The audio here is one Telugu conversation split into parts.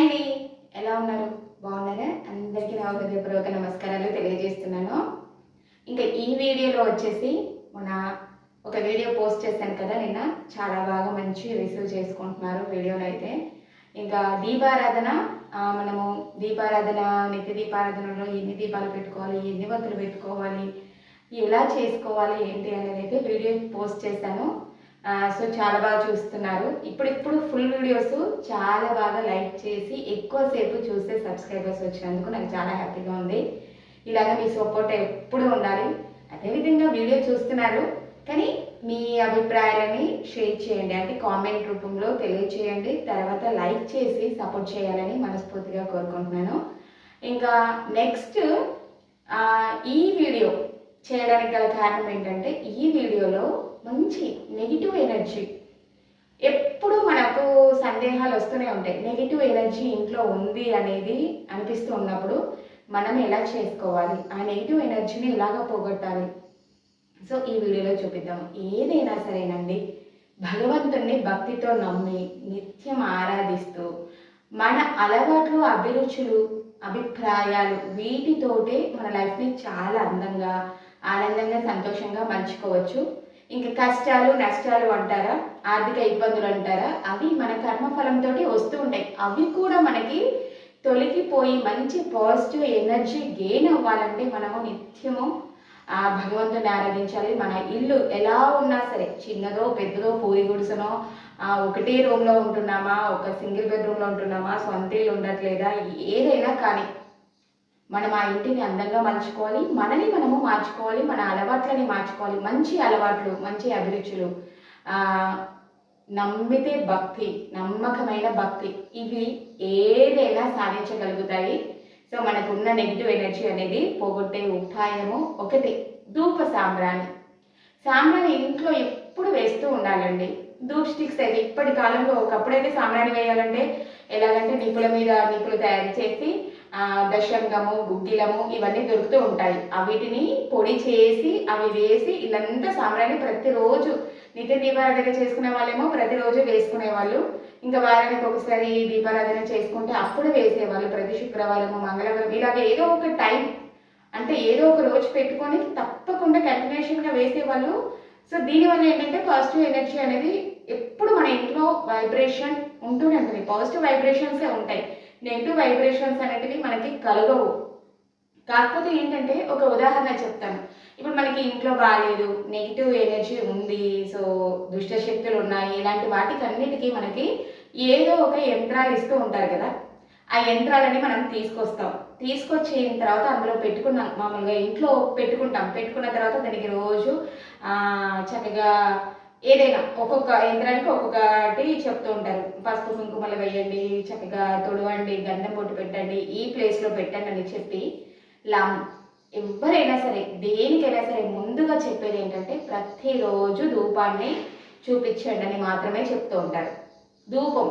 అండి. ఎలా ఉన్నారు? బాగున్నారా? అందరికీ నా హృదయపూర్వక నమస్కారాలు తెలియజేస్తున్నాను. ఇంకా ఈ వీడియోలో వచ్చేసి మన ఒక వీడియో పోస్ట్ చేశాను కదా నిన్న. చాలా బాగా మంచి రిసీవ్ చేసుకుంటున్నారు వీడియోలో అయితే. ఇంకా దీపారాధన మనము దీపారాధన నిత్య దీపారాధనలో ఎన్ని దీపాలు పెట్టుకోవాలి ఎన్ని వత్తులు పెట్టుకోవాలి ఎలా చేసుకోవాలి ఏంటి అనేది అయితే వీడియో పోస్ట్ చేశాను. సో చాలా బాగా చూస్తున్నారు. ఇప్పుడు ఇప్పుడు ఫుల్ వీడియోస్ చాలా బాగా లైక్ చేసి ఎక్కువసేపు చూసే సబ్స్క్రైబర్స్ వచ్చినందుకు నాకు చాలా హ్యాపీగా ఉంది. ఇలాగ మీ సపోర్ట్ ఎప్పుడు ఉండాలి? అదేవిధంగా వీడియో చూస్తున్నారు. కానీ మీ అభిప్రాయాలని షేర్ చేయండి. అంటే కామెంట్ రూపంలో తెలియచేయండి. తర్వాత లైక్ చేసి సపోర్ట్ చేయాలని మనస్ఫూర్తిగా కోరుకుంటున్నాను. ఇంకా నెక్స్ట్ ఈ వీడియో చేయడానికి గల కారణం ఏంటంటే ఈ వీడియోలో మంచి నెగిటివ్ ఎనర్జీ ఎప్పుడు మనకు సందేహాలు వస్తూనే ఉంటాయి. నెగిటివ్ ఎనర్జీ ఇంట్లో ఉంది అనేది అనిపిస్తూ ఉన్నప్పుడు మనం ఎలా చేసుకోవాలి? ఆ నెగిటివ్ ఎనర్జీని ఎలాగ పోగొట్టాలి? సో ఈ వీడియోలో చూపిద్దాం ఏదైనా సరేనండి భగవంతుణ్ణి భక్తితో నమ్మి నిత్యం ఆరాధిస్తూ మన అలవాట్లు అభిరుచులు అభిప్రాయాలు వీటితోటే మన లైఫ్ని చాలా అందంగా ఆనందంగా సంతోషంగా మలుచుకోవచ్చు ఇంకా కష్టాలు నష్టాలు అంటారా? ఆర్థిక ఇబ్బందులు అంటారా? అవి మన కర్మఫలంతో వస్తూ ఉంటాయి. అవి కూడా మనకి తొలగిపోయి మంచి పాజిటివ్ ఎనర్జీ గెయిన్ అవ్వాలంటే మనము నిత్యము ఆ భగవంతుని ఆరాధించాలి. మన ఇల్లు ఎలా ఉన్నా సరే చిన్నదో పెద్దదో పూరి గుడిసనో ఒకటే రూమ్లో ఉంటున్నామా? ఒక సింగిల్ బెడ్రూమ్లో ఉంటున్నామా? సొంత ఇల్లు ఉండట్లేదా? ఏదైనా కానీ మనం ఆ ఇంటిని అందంగా మలుచుకోవాలి మనని మనము మార్చుకోవాలి మన అలవాట్లని మార్చుకోవాలి. మంచి అలవాట్లు మంచి అభిరుచులు నమ్మితే భక్తి నమ్మకమైన భక్తి ఇవి ఏదైనా సాధించగలుగుతాయి. సో మనకున్న నెగిటివ్ ఎనర్జీ అనేది పోగొట్టే ఉపాయము ఒకటి ధూప సాంబ్రాణి. సాంబ్రాణి ఇంట్లో ఎప్పుడు వేస్తూ ఉండాలండి. ధూప్ స్టిక్స్ అయితే ఇప్పటి కాలంలో ఒకప్పుడైతే సాంబ్రాణి వేయాలంటే ఎలాగంటే నిపుల మీద నిపులు తయారు చేసి దశంగము గుగ్గిలము ఇవన్నీ దొరుకుతూ ఉంటాయి. వీటిని పొడి చేసి అవి వేసి ఇల్లంతా సాంబ్రాన్ని ప్రతిరోజు నిత్య దీపారాధన చేసుకునే వాళ్ళేమో ప్రతిరోజు వేసుకునే వాళ్ళు. ఇంకా వారానికి ఒకసారి దీపారాధన చేసుకుంటే అప్పుడు వేసేవాళ్ళు. ప్రతి శుక్రవారము మంగళవారం ఇలాగ ఏదో ఒక టైం అంటే ఏదో ఒక రోజు పెట్టుకొని తప్పకుండా కంటిన్యూషన్గా వేసేవాళ్ళు. సో దీనివల్ల ఏంటంటే పాజిటివ్ ఎనర్జీ అనేది ఎప్పుడు మన ఇంట్లో వైబ్రేషన్ ఉంటూనే ఉంటుంది. పాజిటివ్ వైబ్రేషన్సే ఉంటాయి. నెగిటివ్ వైబ్రేషన్స్ అనేటివి మనకి కలగవు. కాకపోతే ఏంటంటే ఒక ఉదాహరణ చెప్తాను. ఇప్పుడు మనకి ఇంట్లో బాగాలేదు నెగిటివ్ ఎనర్జీ ఉంది సో దుష్ట శక్తులు ఉన్నాయి ఇలాంటి వాటికి అన్నిటికీ మనకి ఏదో ఒక యంత్రాలు ఇస్తూ ఉంటారు కదా. ఆ యంత్రాలని మనం తీసుకొస్తాం. తీసుకొచ్చిన తర్వాత అందులో పెట్టుకున్నాం. మామూలుగా ఇంట్లో పెట్టుకుంటాం. పెట్టుకున్న తర్వాత దానికి రోజు చక్కగా ఏదైనా ఒక్కొక్క యంత్రానికి ఒక్కొక్కటి చెప్తూ ఉంటారు. పసుపు కుంకుమలు వేయండి చక్కగా తొడవండి గంధం పొట్టు పెట్టండి ఈ ప్లేస్లో పెట్టండి అని చెప్పి లామ్ ఎవరైనా సరే దేనికైనా సరే ముందుగా చెప్పేది ఏంటంటే ప్రతిరోజు ధూపాన్ని చూపించండి అని మాత్రమే చెప్తూ ఉంటారు. ధూపం.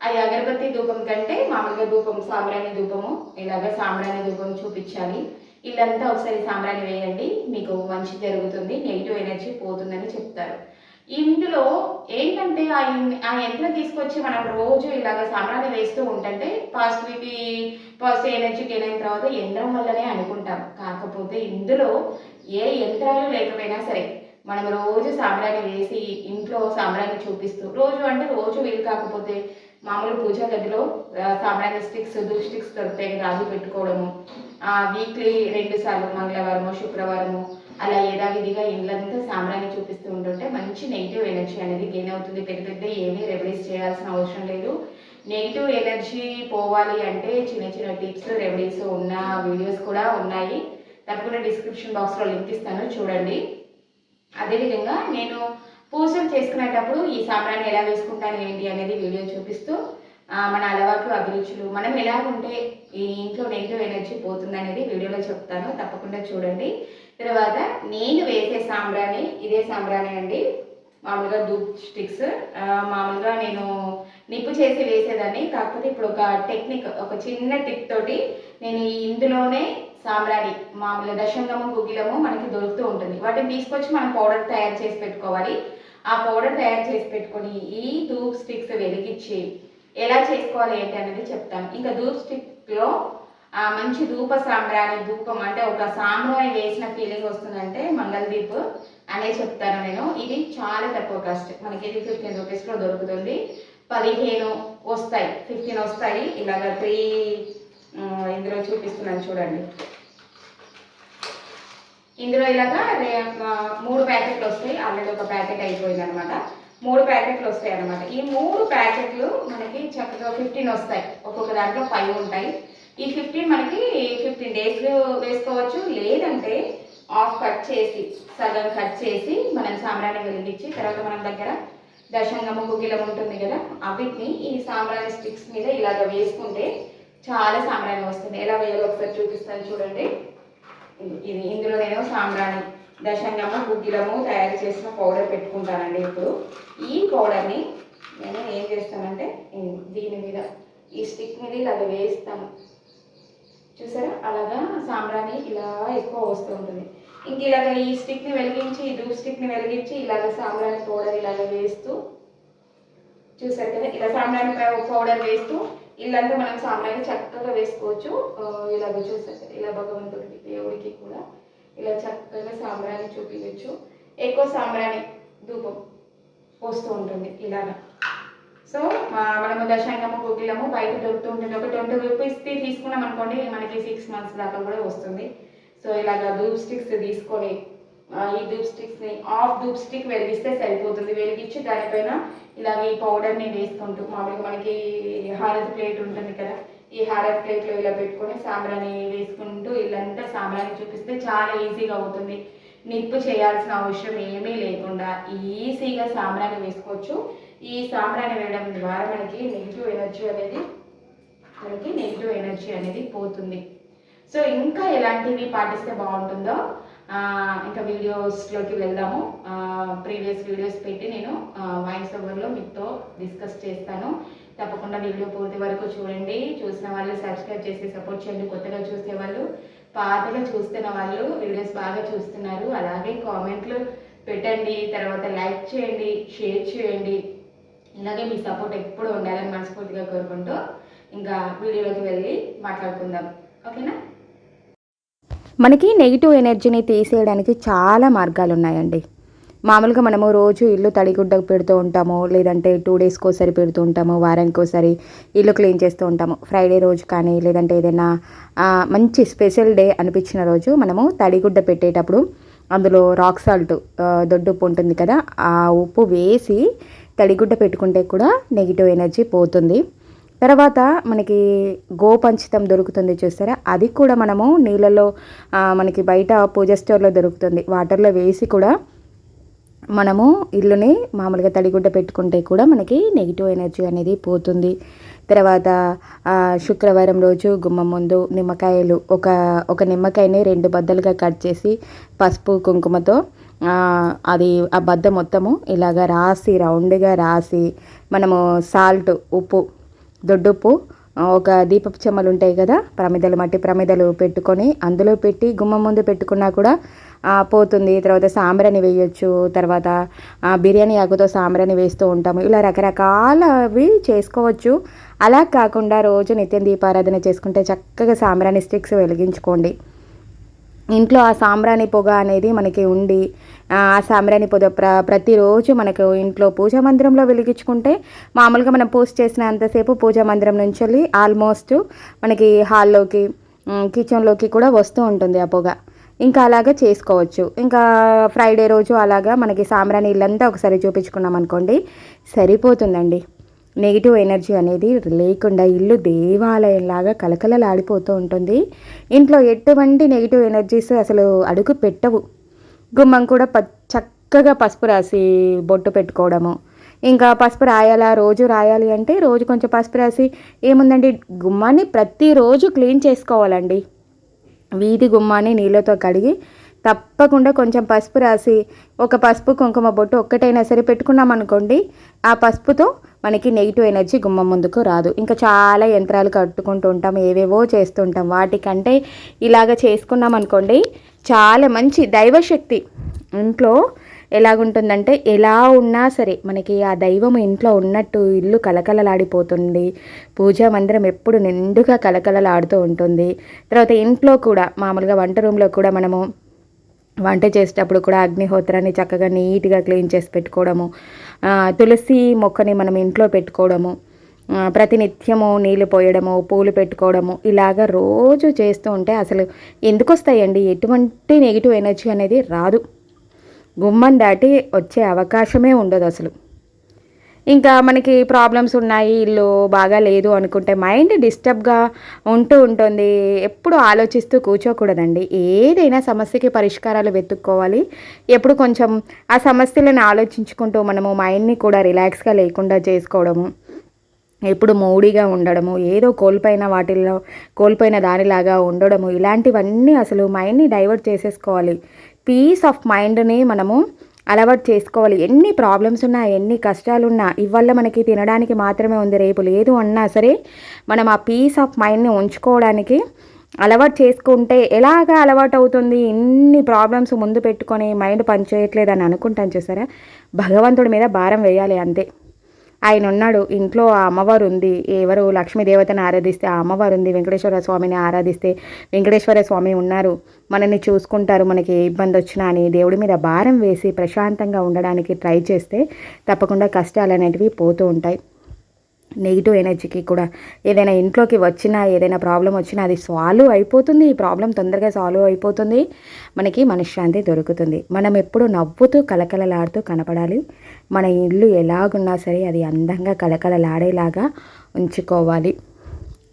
అది అగరబత్తి ధూపం కంటే మామూలుగా ధూపం సాంబ్రాణి ధూపము ఇలాగ సాంబ్రాణి ధూపం చూపించాలి. ఇల్లంతా ఒకసారి సాంబ్రాణి వేయండి మీకు మంచి జరుగుతుంది నెగిటివ్ ఎనర్జీ పోతుందని చెప్తారు. ఇందులో ఏంటంటే ఆ ఆ యంత్రం తీసుకొచ్చి మనం రోజు ఇలాగ సాంబ్రాణి వేస్తూ ఉంటుంటే పాజిటివిటీ పాజిటివ్ ఎనర్జీ గెయిన్ అయిన తర్వాత యంత్రం వల్లనే అనుకుంటాం. కాకపోతే ఇందులో ఏ యంత్రాలు లేకపోయినా సరే మనం రోజు సాంబ్రాణి వేసి ఇంట్లో సాంబ్రాన్ని చూపిస్తూ రోజు అంటే రోజు వీలు కాకపోతే మామూలు పూజా గదిలో ఆ, స్టిక్స్ ధూప్ స్టిక్స్ దొరుకుతాయి రాజు పెట్టుకోవడము. వీక్లీ రెండు సార్లు మంగళవారము శుక్రవారము అలా యథావిధిగా ఇండ్లంతా సామ్రాన్ని చూపిస్తూ ఉంటుంటే మంచి నెగిటివ్ ఎనర్జీ అనేది గెయిన్ అవుతుంది. పెద్ద పెద్ద ఏమీ రెమెడీస్ చేయాల్సిన అవసరం లేదు. నెగిటివ్ ఎనర్జీ పోవాలి అంటే చిన్న చిన్న టిప్స్ రెమెడీస్ ఉన్న వీడియోస్ కూడా ఉన్నాయి. తప్పకుండా డిస్క్రిప్షన్ బాక్స్లో లింక్ ఇస్తాను చూడండి. అదేవిధంగా నేను పూజలు చేసుకునేటప్పుడు ఈ సాంబ్రాన్ని ఎలా వేసుకుంటాను ఏంటి అనేది వీడియో చూపిస్తూ మన అలవాట్లు అభిరుచులు మనం ఎలా ఉంటే ఈ ఇంట్లో నెగిటివ్ ఎనర్జీ పోతుంది అనేది వీడియోలో చెప్తాను. తప్పకుండా చూడండి. తర్వాత నేను వేసే సాంబ్రాణి ఇదే సాంబ్రాణి అండి. మామూలుగా దూప్ స్టిక్స్. మామూలుగా నేను నిప్పు చేసి వేసేదాన్ని. కాకపోతే ఇప్పుడు ఒక టెక్నిక్ ఒక చిన్న టిప్ తోటి నేను ఇందులోనే సాంబ్రాణి మామూలుగా దశంగము గుగ్గిలము మనకి దొరుకుతూ ఉంటుంది. వాటిని తీసుకొచ్చి మనం పౌడర్ తయారు చేసి పెట్టుకోవాలి. ఆ పౌడర్ తయారు చేసి పెట్టుకొని ఈ దూప్ స్టిక్స్ వెలిగించి ఎలా చేసుకోవాలి ఏంటి అనేది చెప్తాను. ఇంకా ధూప్ స్టిక్లో ఆ మంచి ధూప సాంబ్రాణి ధూపం అంటే ఒక సాంబ్రాణి వేసిన ఫీలింగ్ వస్తుందంటే మంగళదీప్ అనే చెప్తాను నేను. ఇది చాలా తక్కువ కాస్ట్ మనకి ఇది ఫిఫ్టీన్ రూపీస్లో దొరుకుతుంది. పదిహేను వస్తాయి. ఫిఫ్టీన్ వస్తాయి. ఇలాగ త్రీ ఇందులో చూపిస్తున్నాను చూడండి. ఇందులో ఇలాగ రే- మూడు ప్యాకెట్లు వస్తాయి. ఆల్రెడీ ఒక ప్యాకెట్ అయిపోయింది అనమాట మూడు ప్యాకెట్లు వస్తాయి అనమాట ఈ మూడు ప్యాకెట్లు మనకి చక్కగా ఫిఫ్టీన్ వస్తాయి. ఒక్కొక్క దాంట్లో ఫైవ్ ఉంటాయి. ఈ ఫిఫ్టీన్ మనకి ఫిఫ్టీన్ డేస్ వేసుకోవచ్చు. లేదంటే ఆఫ్ కట్ చేసి సగం కట్ చేసి మనం సామ్రాణి వెలిగించి తర్వాత మనం దగ్గర దశంగము గుగ్గిలం ఉంటుంది కదా అవిటిని ఈ సాంబ్రాణి స్టిక్స్ మీద ఇలాగ వేసుకుంటే చాలా సాంబ్రాణి వస్తుంది. ఎలా వేయాలో ఒకసారి చూపిస్తాను చూడండి. ఇది ఇందులో నేను సాంబ్రాణి దశంగమ్మ గుగ్గిలము తయారు చేసిన పౌడర్ పెట్టుకుంటానండి ఇప్పుడు. ఈ పౌడర్ని నేను ఏం చేస్తానంటే దీని మీద ఈ స్టిక్ మీద ఇలాగ వేస్తాను చూసారా? అలాగా సాంబ్రాణి ఇలా ఎక్కువ వస్తూ ఉంటుంది. ఇంక ఇలాగ ఈ స్టిక్ని వెలిగించి ఈ ధూప్ స్టిక్ని వెలిగించి ఇలాగ సాంబ్రాణి పౌడర్ ఇలాగ వేస్తూ చూసారు కదా? ఇలా సాంబ్రాణి పౌడర్ వేస్తూ ఇల్లంతా మనం సాంబ్రాణి చక్కగా వేసుకోవచ్చు. ఇలాగ చూసారు కదా? ఇలా భగవంతుడికి దేవుడికి కూడా. ఇలా చక్కగా సాంబ్రాణి చూపించచ్చు. ఎక్కువ సాంబ్రాణి ధూపం వస్తూ ఉంటుంది ఇలాగా. సో మనము దశాంగము గుగ్గిలము బయట దొరుకుతూ ఉంటుంది. ఒక ట్వంటీ రూపీస్ తీసుకున్నాం అనుకోండి మనకి సిక్స్ మంత్స్ దాకా కూడా వస్తుంది. సో ఇలాగ ధూప్ స్టిక్స్ తీసుకొని ఈ ధూప్ స్టిక్స్ని ఆఫ్ ధూప్ స్టిక్ వెలిగిస్తే సరిపోతుంది. వెలిగించి దానిపైన ఇలాగ ఈ పౌడర్ని వేసుకుంటూ మామూలుగా మనకి హారతి ప్లేట్ ఉంటుంది కదా ఈ హారతి ప్లేట్లో ఇలా పెట్టుకొని సాంబ్రాణి వేసుకుని ఇల్లంతా చూపిస్తే చాలా ఈజీగా అవుతుంది. నిప్పు చేయాల్సిన అవసరం ఏమీ లేకుండా ఈజీగా సాంబ్రాణి వేసుకోవచ్చు. ఈ సాంబ్రాణి వేయడం ద్వారా మనకి నెగిటివ్ ఎనర్జీ అనేది మనకి నెగిటివ్ ఎనర్జీ అనేది పోతుంది. సో ఇంకా ఎలాంటివి పాటిస్తే బాగుంటుందో ఇంకా వీడియోస్లోకి వెళ్దాము. ప్రీవియస్ వీడియోస్ పెట్టి నేను వాయిస్ ఓవర్లో మీతో డిస్కస్ చేస్తాను. తప్పకుండా వీడియో పూర్తి వరకు చూడండి. చూసిన వాళ్ళు సబ్స్క్రైబ్ చేసి సపోర్ట్ చేయండి. కొత్తగా చూసే వాళ్ళు పాతగా చూస్తున్న వాళ్ళు వీడియోస్ బాగా చూస్తున్నారు. అలాగే కామెంట్లు పెట్టండి. తర్వాత లైక్ చేయండి షేర్ చేయండి. ఇలాగే మీ సపోర్ట్ ఎప్పుడు ఉండాలని మనస్ఫూర్తిగా కోరుకుంటూ ఇంకా వీడియోలోకి వెళ్ళి మాట్లాడుకుందాం. ఓకేనా? మనకి నెగిటివ్ ఎనర్జీని తీసేయడానికి చాలా మార్గాలు ఉన్నాయండి మామూలుగా మనము రోజు ఇల్లు తడిగుడ్డకు పెడుతూ ఉంటాము లేదంటే టూ డేస్కి ఒకసారి పెడుతూ ఉంటాము వారానికి ఒకసారి ఇల్లు క్లీన్ చేస్తూ ఉంటాము. ఫ్రైడే రోజు కానీ లేదంటే ఏదైనా మంచి స్పెషల్ డే అనిపించిన రోజు మనము తడిగుడ్డ పెట్టేటప్పుడు అందులో రాక్ సాల్ట్ దొడ్డుప్పు ఉంటుంది కదా ఆ ఉప్పు వేసి తడిగుడ్డ పెట్టుకుంటే కూడా నెగిటివ్ ఎనర్జీ పోతుంది. తర్వాత మనకి గోపంచితం దొరుకుతుంది చూస్తారా? అది కూడా మనము నీళ్ళలో మనకి బయట పూజ స్టోర్లో దొరుకుతుంది. వాటర్లో వేసి కూడా మనము ఇల్లుని మామూలుగా తడిగుడ్డ పెట్టుకుంటే కూడా మనకి నెగిటివ్ ఎనర్జీ అనేది పోతుంది. తర్వాత శుక్రవారం రోజు గుమ్మం ముందు నిమ్మకాయలు ఒక ఒక నిమ్మకాయని రెండు బద్దలుగా కట్ చేసి పసుపు కుంకుమతో అది ఆ బద్ద మొత్తము ఇలాగ రాసి రౌండ్గా రాసి మనము సాల్ట్ ఉప్పు దొడ్డుప్పు ఒక దీపపు చెమ్మలు ఉంటాయి కదా ప్రమిదలు మట్టి ప్రమిదలు పెట్టుకొని అందులో పెట్టి గుమ్మం ముందు పెట్టుకున్నా కూడా పోతుంది. తర్వాత సాంబ్రాణి వేయొచ్చు. తర్వాత బిర్యానీ ఆకుతో సాంబ్రాణి వేస్తూ ఉంటాము. ఇలా రకరకాలవి చేసుకోవచ్చు. అలా కాకుండా రోజు నిత్యం దీపారాధన చేసుకుంటే చక్కగా సాంబ్రాణి స్టిక్స్ వెలిగించుకోండి. ఇంట్లో ఆ సాంబ్రాణి పొగ అనేది మనకి ఉండి ఆ సాంబ్రాణి పొగ ప్ర ప్రతిరోజు మనకు ఇంట్లో పూజా మందిరంలో వెలిగించుకుంటే మామూలుగా మనం పూజ చేసినంతసేపు పూజా మందిరం నుంచి వెళ్ళి ఆల్మోస్ట్ మనకి హాల్లోకి కిచెన్లోకి కూడా వస్తూ ఉంటుంది ఆ పొగ. ఇంకా అలాగా చేసుకోవచ్చు. ఇంకా ఫ్రైడే రోజు అలాగా మనకి సాంబ్రాణి ఇల్లంతా ఒకసారి చూపించుకున్నాం అనుకోండి సరిపోతుందండి. నెగిటివ్ ఎనర్జీ అనేది లేకుండా ఇల్లు దేవాలయంలాగా కలకలలాడిపోతూ ఉంటుంది. ఇంట్లో ఎటువంటి నెగిటివ్ ఎనర్జీస్ అసలు అడుగు పెట్టవు. గుమ్మం కూడా ప చక్కగా పసుపు రాసి బొట్టు పెట్టుకోవడము. ఇంకా పసుపు రాయాలా రోజు రాయాలి అంటే రోజు కొంచెం పసుపు రాసి ఏముందండి? గుమ్మాన్ని ప్రతిరోజు క్లీన్ చేసుకోవాలండి. వీధి గుమ్మాన్ని నీళ్ళతో కడిగి తప్పకుండా కొంచెం పసుపు రాసి ఒక పసుపు కుంకుమ బొట్టు ఒక్కటైనా సరే పెట్టుకున్నాం అనుకోండి ఆ పసుపుతో మనకి నెగిటివ్ ఎనర్జీ గుమ్మం ముందుకు రాదు. ఇంకా చాలా యంత్రాలు కట్టుకుంటూ ఉంటాం ఏవేవో చేస్తుంటాం వాటికంటే ఇలాగ చేసుకున్నాం అనుకోండి చాలా మంచి దైవశక్తి. ఇంట్లో ఎలాగుంటుందంటే ఎలా ఉన్నా సరే మనకి ఆ దైవం ఇంట్లో ఉన్నట్టు ఇల్లు కలకలలాడిపోతుంది పూజా మందిరం ఎప్పుడు నిండుగా కలకలలాడుతూ ఉంటుంది. తర్వాత ఇంట్లో కూడా మామూలుగా వంట రూమ్లో కూడా మనము వంట చేసేటప్పుడు కూడా అగ్నిహోత్రాన్ని చక్కగా నీట్గా క్లీన్ చేసి పెట్టుకోవడము తులసి మొక్కని మనం ఇంట్లో పెట్టుకోవడము ప్రతినిత్యము నీళ్ళు పోయడము పూలు పెట్టుకోవడము ఇలాగ రోజు చేస్తూ ఉంటే అసలు ఎందుకు వస్తాయండి ఎటువంటి నెగిటివ్ ఎనర్జీ అనేది రాదు. గుమ్మం దాటి వచ్చే అవకాశమే ఉండదు అసలు. ఇంకా మనకి ప్రాబ్లమ్స్ ఉన్నాయి ఇల్లు బాగా లేదు అనుకుంటే మైండ్ డిస్టర్బ్గా ఉంటూ ఉంటుంది. ఎప్పుడు ఆలోచిస్తూ కూర్చోకూడదండి. ఏదైనా సమస్యకి పరిష్కారాలు వెతుక్కోవాలి. ఎప్పుడు కొంచెం ఆ సమస్యలను ఆలోచించుకుంటూ మనము మైండ్ని కూడా రిలాక్స్గా లేకుండా చేసుకోవడము ఎప్పుడు మూడీగా ఉండడము ఏదో కోల్పోయిన వాటిల్లో కోల్పోయిన దానిలాగా ఉండడము ఇలాంటివన్నీ అసలు మైండ్ని డైవర్ట్ చేసేసుకోవాలి. పీస్ ఆఫ్ మైండ్ని మనము అలవాటు చేసుకోవాలి. ఎన్ని ప్రాబ్లమ్స్ ఉన్నా ఎన్ని కష్టాలు ఉన్నా ఇవల్ల మనకి తినడానికి మాత్రమే ఉంది రేపు. లేదు అన్నా సరే మనం ఆ పీస్ ఆఫ్ మైండ్ని ఉంచుకోవడానికి అలవాటు చేసుకుంటే ఎలాగా అలవాటు అవుతుంది? ఇన్ని ప్రాబ్లమ్స్ ముందు పెట్టుకొని మైండ్ పనిచేయట్లేదు అని అనుకుంటాను చూసారా? భగవంతుడి మీద భారం వేయాలి అంతే. ఆయన ఉన్నాడు ఇంట్లో ఆ అమ్మవారు ఉంది ఎవరు లక్ష్మీదేవతను ఆరాధిస్తే ఆ అమ్మవారు ఉంది వెంకటేశ్వర స్వామిని ఆరాధిస్తే వెంకటేశ్వర స్వామి ఉన్నారు. మనల్ని చూసుకుంటారు మనకి ఏ ఇబ్బంది వచ్చినా అని దేవుడి మీద భారం వేసి ప్రశాంతంగా ఉండడానికి ట్రై చేస్తే తప్పకుండా కష్టాలు అనేటివి పోతూ ఉంటాయి. నెగిటివ్ ఎనర్జీకి కూడా ఏదైనా ఇంట్లోకి వచ్చినా ఏదైనా ప్రాబ్లం వచ్చినా అది సాల్వ్ అయిపోతుంది. ఈ ప్రాబ్లం తొందరగా సాల్వ్ అయిపోతుంది. మనకి మనశ్శాంతి దొరుకుతుంది. మనం ఎప్పుడు నవ్వుతూ కలకలలాడుతూ కనపడాలి. మన ఇల్లు ఎలాగున్నా సరే అది అందంగా కలకలలాడేలాగా ఉంచుకోవాలి.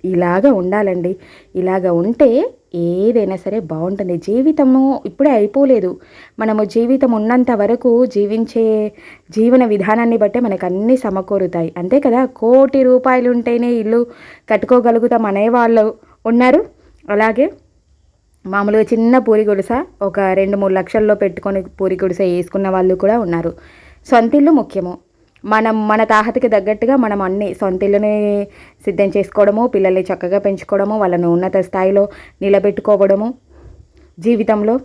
ఇలాగ ఉండాలండి. ఇలాగ ఉంటే ఏదైనా సరే బాగుంటుంది. జీవితము ఇప్పుడే అయిపోలేదు. మనము జీవితం ఉన్నంత వరకు జీవించే జీవన విధానాన్ని బట్టే మనకు అన్నీ సమకూరుతాయి. అంతే కదా? కోటి రూపాయలు ఉంటేనే ఇల్లు కట్టుకోగలుగుతాం అనేవాళ్ళు ఉన్నారు. అలాగే మామూలుగా చిన్న పూరి గుడిస ఒక రెండు మూడు లక్షల్లో పెట్టుకొని పూరి గుడిస వేసుకున్న వాళ్ళు కూడా ఉన్నారు. సొంత ఇల్లు ముఖ్యము. మనం మన తాహతకి తగ్గట్టుగా మనం అన్ని సొంత ఇల్లుని సిద్ధం చేసుకోవడము పిల్లల్ని చక్కగా పెంచుకోవడము వాళ్ళను ఉన్నత స్థాయిలో నిలబెట్టుకోవడము జీవితంలో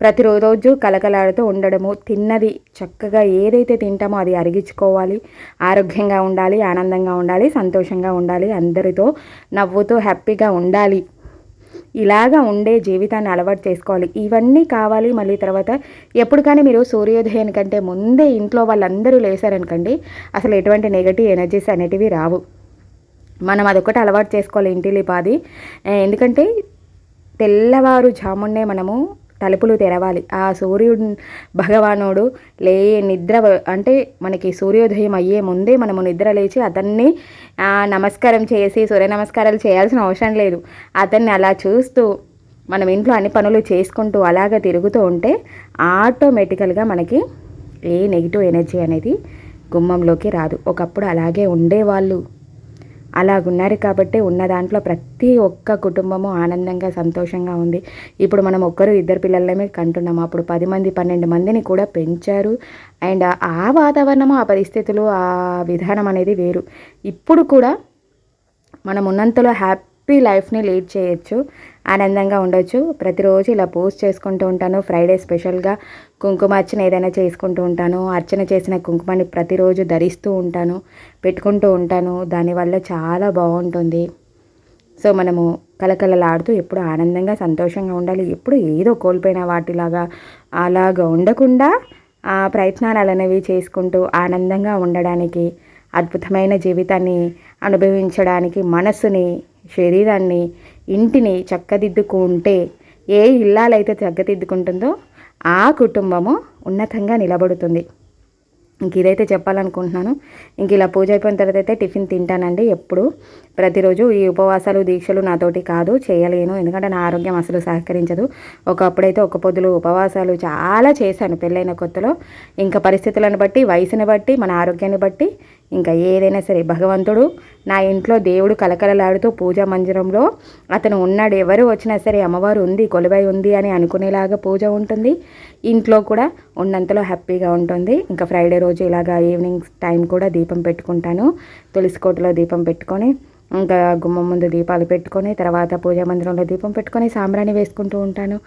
ప్రతిరోజు కలకలాడుతూ ఉండడము తిన్నది చక్కగా ఏదైతే తింటామో అది అరిగించుకోవాలి ఆరోగ్యంగా ఉండాలి ఆనందంగా ఉండాలి సంతోషంగా ఉండాలి అందరితో నవ్వుతూ హ్యాపీగా ఉండాలి. ఇలాగా ఉండే జీవితాన్ని అలవాటు చేసుకోవాలి. ఇవన్నీ కావాలి మళ్ళీ తర్వాత ఎప్పుడు కానీ మీరు సూర్యోదయం కంటే ముందే ఇంట్లో వాళ్ళందరూ లేసారనుకోండి అసలు ఎటువంటి నెగటివ్ ఎనర్జీస్ అనేటివి రావు. మనం అదొకటి అలవాటు చేసుకోవాలి ఇంటిలిపాది ఎందుకంటే తెల్లవారు జామున్నే మనము తలుపులు తెరవాలి. ఆ సూర్యుడు భగవానుడు లే నిద్ర అంటే మనకి సూర్యోదయం అయ్యే ముందే మనము నిద్ర లేచి అతన్ని నమస్కారం చేసి సూర్య నమస్కారాలు చేయాల్సిన అవసరం లేదు. అతన్ని అలా చూస్తూ మనం ఇంట్లో అన్ని పనులు చేసుకుంటూ అలాగ తిరుగుతూ ఉంటే ఆటోమేటికల్గా మనకి ఏ నెగిటివ్ ఎనర్జీ అనేది గుమ్మంలోకి రాదు. ఒకప్పుడు అలాగే ఉండేవాళ్ళు. అలాగున్నారు కాబట్టి ఉన్న దాంట్లో ప్రతి ఒక్క కుటుంబము ఆనందంగా సంతోషంగా ఉంది. ఇప్పుడు మనం ఒక్కరు ఇద్దరు పిల్లలమే కంటున్నాము అప్పుడు పది మంది పన్నెండు మందిని కూడా పెంచారు. అండ్ ఆ వాతావరణము ఆ పరిస్థితులు ఆ విధానం అనేది వేరు. ఇప్పుడు కూడా మనం ఉన్నంతలో హ్యాపీ లైఫ్ని లీడ్ చేయొచ్చు ఆనందంగా ఉండొచ్చు. ప్రతిరోజు ఇలా పోస్ట్ చేసుకుంటూ ఉంటాను. ఫ్రైడే స్పెషల్గా కుంకుమ అర్చన ఏదైనా చేసుకుంటూ ఉంటాను. అర్చన చేసిన కుంకుమని ప్రతిరోజు ధరిస్తూ ఉంటాను పెట్టుకుంటూ ఉంటాను. దానివల్ల చాలా బాగుంటుంది. సో మనము కలకలలాడుతూ ఎప్పుడు ఆనందంగా సంతోషంగా ఉండాలి. ఎప్పుడు ఏదో కోల్పోయిన వాటిలాగా అలాగా ఉండకుండా ఆ ప్రయత్నాలు అనేవి చేసుకుంటూ ఆనందంగా ఉండడానికి అద్భుతమైన జీవితాన్ని అనుభవించడానికి మనసుని శరీరాన్ని ఇంటిని చక్కదిద్దుకుంటే ఏ ఇల్లాలైతే చక్కదిద్దుకుంటుందో ఆ కుటుంబము ఉన్నతంగా నిలబడుతుంది. ఇంక ఇదైతే చెప్పాలనుకుంటున్నాను. ఇంక ఇలా పూజ అయిపోయిన తర్వాత అయితే టిఫిన్ తింటానండి ఎప్పుడు. ప్రతిరోజు ఈ ఉపవాసాలు దీక్షలు నాతోటి కాదు చేయలేను. ఎందుకంటే నా ఆరోగ్యం అసలు సహకరించదు. ఒకప్పుడైతే ఒక పొద్దులు ఉపవాసాలు చాలా చేశాను పెళ్ళైన కొత్తలో. ఇంకా పరిస్థితులను బట్టి వయసుని బట్టి మన ఆరోగ్యాన్ని బట్టి ఇంకా ఏదైనా సరే భగవంతుడు నా ఇంట్లో దేవుడు కలకలలాడుతూ పూజా మందిరంలో అతను ఉన్నాడు. ఎవరు వచ్చినా సరే అమ్మవారు ఉంది కొలువై ఉంది అని అనుకునేలాగా పూజ ఉంటుంది. ఇంట్లో కూడా ఉన్నంతలో హ్యాపీగా ఉంటుంది. ఇంకా ఫ్రైడే రోజు ఇలాగా ఈవినింగ్ టైం కూడా దీపం పెట్టుకుంటాను. తులసి కోటలో దీపం పెట్టుకొని ఇంకా గుమ్మం ముందు దీపాలు పెట్టుకొని తర్వాత పూజా మందిరంలో దీపం పెట్టుకొని సాంబ్రాణి వేసుకుంటూ ఉంటాను.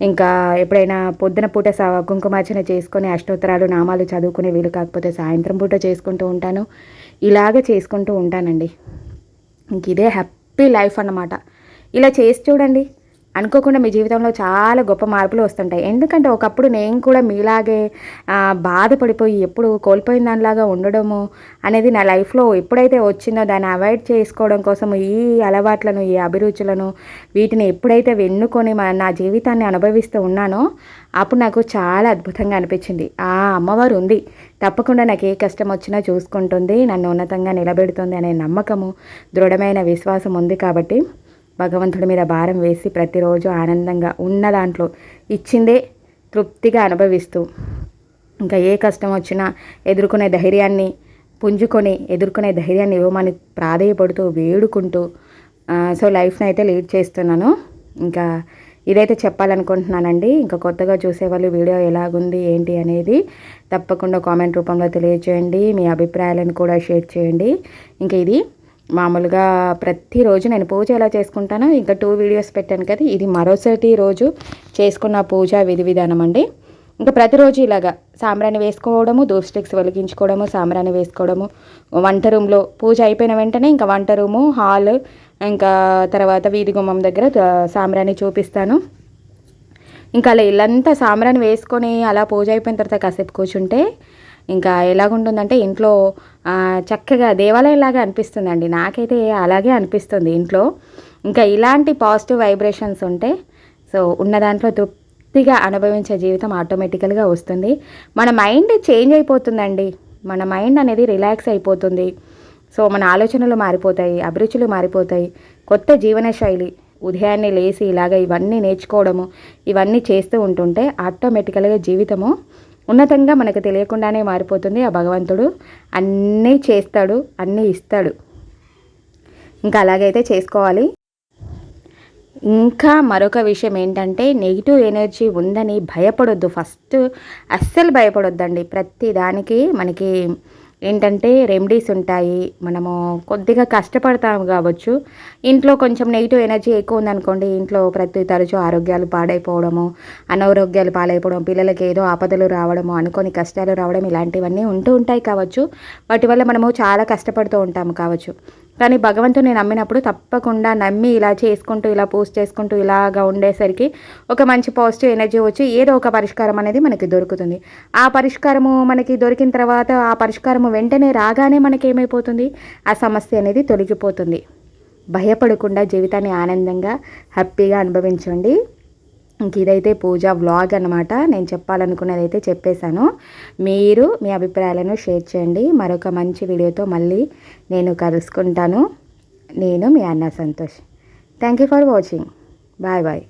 ఇంకా ఎప్పుడైనా పొద్దున పూట కుంకుమార్చన చేసుకొని అష్టోత్తరాలు నామాలు చదువుకునే వీలు కాకపోతే సాయంత్రం పూట చేసుకుంటూ ఉంటాను. ఇలాగ చేసుకుంటూ ఉంటానండి. ఇంక ఇదే హ్యాపీ లైఫ్ అన్నమాట. ఇలా చేసి చూడండి. అనుకోకుండా మీ జీవితంలో చాలా గొప్ప మార్పులు వస్తుంటాయి. ఎందుకంటే ఒకప్పుడు నేను కూడా మీలాగే బాధపడిపోయి ఎప్పుడు కోల్పోయిన దానిలాగా ఉండడము అనేది నా లైఫ్లో ఎప్పుడైతే వచ్చిందో దాన్ని అవాయిడ్ చేసుకోవడం కోసం ఈ అలవాట్లను ఈ అభిరుచులను వీటిని ఎప్పుడైతే వెన్నుకొని మా నా జీవితాన్ని అనుభవిస్తూ ఉన్నానో అప్పుడు నాకు చాలా అద్భుతంగా అనిపించింది. ఆ అమ్మవారు ఉంది. తప్పకుండా నాకు ఏ కష్టం వచ్చినా చూసుకుంటుంది. నన్ను ఉన్నతంగా నిలబెడుతుంది అనే నమ్మకము దృఢమైన విశ్వాసం ఉంది కాబట్టి భగవంతుడి మీద భారం వేసి ప్రతిరోజు ఆనందంగా ఉన్న దాంట్లో ఇచ్చిందే తృప్తిగా అనుభవిస్తూ. ఇంకా ఏ కష్టం వచ్చినా ఎదుర్కొనే ధైర్యాన్ని పుంజుకొని ఎదుర్కొనే ధైర్యాన్ని ఇవ్వమని ప్రాధేయపడుతూ వేడుకుంటూ సో లైఫ్ని అయితే లీడ్ చేస్తున్నాను. ఇంకా ఇదైతే చెప్పాలనుకుంటున్నానండి. ఇంకా కొత్తగా చూసేవాళ్ళు వీడియో ఎలాగుంది ఏంటి అనేది తప్పకుండా కామెంట్ రూపంలో తెలియజేయండి మీ అభిప్రాయాలను కూడా షేర్ చేయండి. ఇంకా ఇది మామూలుగా ప్రతిరోజు నేను పూజ ఎలా చేసుకుంటానో ఇంకా టూ వీడియోస్ పెట్టాను కదా ఇది మరోసారి రోజు చేసుకున్న పూజ విధి విధానం అండి. ఇంకా ప్రతిరోజు ఇలాగా సాంబ్రాన్ని వేసుకోవడము ధూప్ స్టిక్స్ వెలిగించుకోవడము సాంబ్రాన్ని వేసుకోవడము వంట రూమ్లో పూజ అయిపోయిన వెంటనే ఇంకా వంట రూము హాల్ ఇంకా తర్వాత వీధి గుమ్మం దగ్గర సాంబ్రాన్ని చూపిస్తాను. ఇంకా అలా ఇల్లంతా సాంబ్రాన్ని వేసుకొని అలా పూజ అయిపోయిన తర్వాత కాసేపు కూర్చుంటే ఇంకా ఎలాగుంటుందంటే ఇంట్లో చక్కగా దేవాలయంలాగా అనిపిస్తుందండి. నాకైతే అలాగే అనిపిస్తుంది ఇంట్లో. ఇంకా ఇలాంటి పాజిటివ్ వైబ్రేషన్స్ ఉంటే సో ఉన్న దాంట్లో తృప్తిగా అనుభవించే జీవితం ఆటోమేటికల్గా వస్తుంది. మన మైండ్ చేంజ్ అయిపోతుందండి. మన మైండ్ అనేది రిలాక్స్ అయిపోతుంది. సో మన ఆలోచనలు మారిపోతాయి అభిరుచులు మారిపోతాయి. కొత్త జీవన శైలి ఉదయాన్నే లేచి ఇలాగ ఇవన్నీ నేర్చుకోవడము ఇవన్నీ చేస్తూ ఉంటుంటే ఆటోమేటికల్గా జీవితము ఉన్నతంగా మనకు తెలియకుండానే మారిపోతుంది ఆ భగవంతుడు. అన్నీ చేస్తాడు అన్నీ ఇస్తాడు. ఇంకా అలాగైతే చేసుకోవాలి. ఇంకా మరొక విషయం ఏంటంటే నెగిటివ్ ఎనర్జీ ఉందని భయపడొద్దు. ఫస్ట్ అస్సలు భయపడొద్దండి. ప్రతి దానికి మనకి ఏంటంటే రెమెడీస్ ఉంటాయి. మనము కొద్దిగా కష్టపడతాం కావచ్చు. ఇంట్లో కొంచెం నెగిటివ్ ఎనర్జీ ఎక్కువ ఉందనుకోండి ఇంట్లో ప్రతి తరచూ ఆరోగ్యాలు పాడైపోవడము అనారోగ్యాలు పాడైపోవడం పిల్లలకి ఏదో ఆపదలు రావడము అనుకోని కష్టాలు రావడం ఇలాంటివన్నీ ఉంటూ ఉంటాయి కావచ్చు. వాటి వల్ల మనము చాలా కష్టపడుతూ ఉంటాము కావచ్చు. కానీ భగవంతుని నమ్మినప్పుడు తప్పకుండా నమ్మి ఇలా చేసుకుంటూ ఇలా పూజ చేసుకుంటూ ఇలాగా ఉండేసరికి ఒక మంచి పాజిటివ్ ఎనర్జీ వచ్చి ఏదో ఒక పరిష్కారం అనేది మనకి దొరుకుతుంది. ఆ పరిష్కారము మనకి దొరికిన తర్వాత ఆ పరిష్కారము వెంటనే రాగానే మనకి ఏమైపోతుంది ఆ సమస్య అనేది తొలగిపోతుంది. భయపడకుండా జీవితాన్ని ఆనందంగా హ్యాపీగా అనుభవించండి. ఇంక ఇదైతే పూజ వ్లాగ్ అనమాట నేను చెప్పాలనుకున్నది అయితే చెప్పేశాను. మీరు మీ అభిప్రాయాలను షేర్ చేయండి. మరొక మంచి వీడియోతో మళ్ళీ నేను కలుసుకుంటాను. నేను మీ అన్న Santosh. Thank you for watching bye bye